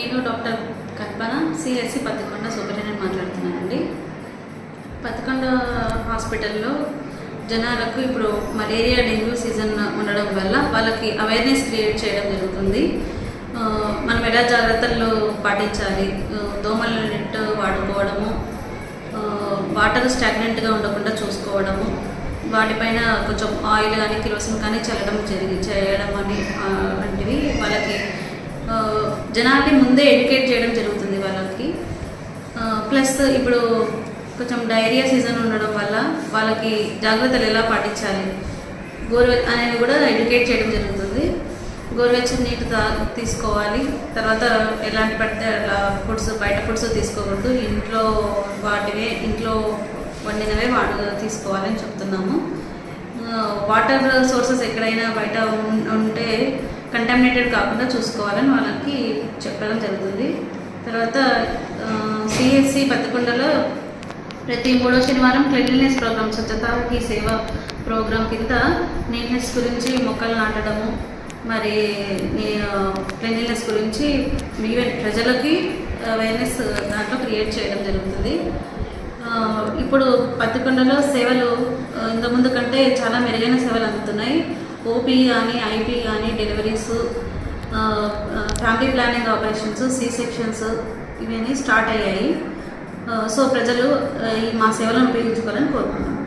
నేను doctor Kalpana CSC Pattikonda superintendent మాట్లాడుతున్నానండి. పత్తికొండ హాస్పిటల్లో జనాలకు ఇప్పుడు మలేరియా డెంగ్యూ సీజన్ ఉండడం వల్ల వాళ్ళకి అవేర్నెస్ క్రియేట్ చేయడం జరుగుతుంది. మనం ఎలా జాగ్రత్తలు పాటించాలి? దోమల నెట్ వాడుకోవడము వాటర్ స్టాగ్నెంట్గా ఉండకుండా చూసుకోవడము వాటిపైన కొంచెం ఆయిల్ కానీ కిరోసిన్ కానీ చల్లడం జరిగి చేయడం అని వంటివి వాళ్ళకి జనాన్ని జనాల్ని ముందే ఎడ్యుకేట్ చేయడం జరుగుతుంది వాళ్ళకి. ప్లస్ ఇప్పుడు కొంచెం డైరియా సీజన్ ఉండడం వల్ల వాళ్ళకి జాగ్రత్తలు ఎలా పాటించాలి? గోరువె అనేది కూడా ఎడ్యుకేట్ చేయడం జరుగుతుంది. గోరువెచ్చని నీటి తా తీసుకోవాలి. తర్వాత ఎలాంటి పడితే అలా ఫుడ్స్ బయట ఫుడ్స్ తీసుకోకూడదు. ఇంట్లో వాటివే ఇంట్లో వండినవే వాడు తీసుకోవాలని చెప్తున్నాము. వాటర్ సోర్సెస్ ఎక్కడైనా బయట ఉంటే కంటామినేటెడ్ కాకుండా చూసుకోవాలని వాళ్ళకి చెప్పడం జరుగుతుంది. తర్వాత సిఎస్సి పత్తికొండలో ప్రతి మూడో శనివారం క్లీన్లీనెస్ ప్రోగ్రామ్ స్వచ్ఛతకి సేవ ప్రోగ్రామ్ కింద నీట్నెస్ గురించి మొక్కలు నాటడము మరి క్లీన్లీనెస్ గురించి ఈవెన్ ప్రజలకి అవేర్నెస్ దాంట్లో క్రియేట్ చేయడం జరుగుతుంది. ఇప్పుడు పత్తికొండలో సేవలు ఇంతకుముందు కంటే చాలా మెరుగైన సేవలు అందుతున్నాయి. ఓపీ కానీ ఐపీ కానీ deliveries family planning operations C sections ఇవన్నీ స్టార్ట్ అయ్యాయి. సో ప్రజలు ఈ మా సేవలను ఉపయోగించుకోవాలని కోరుకుంటున్నాను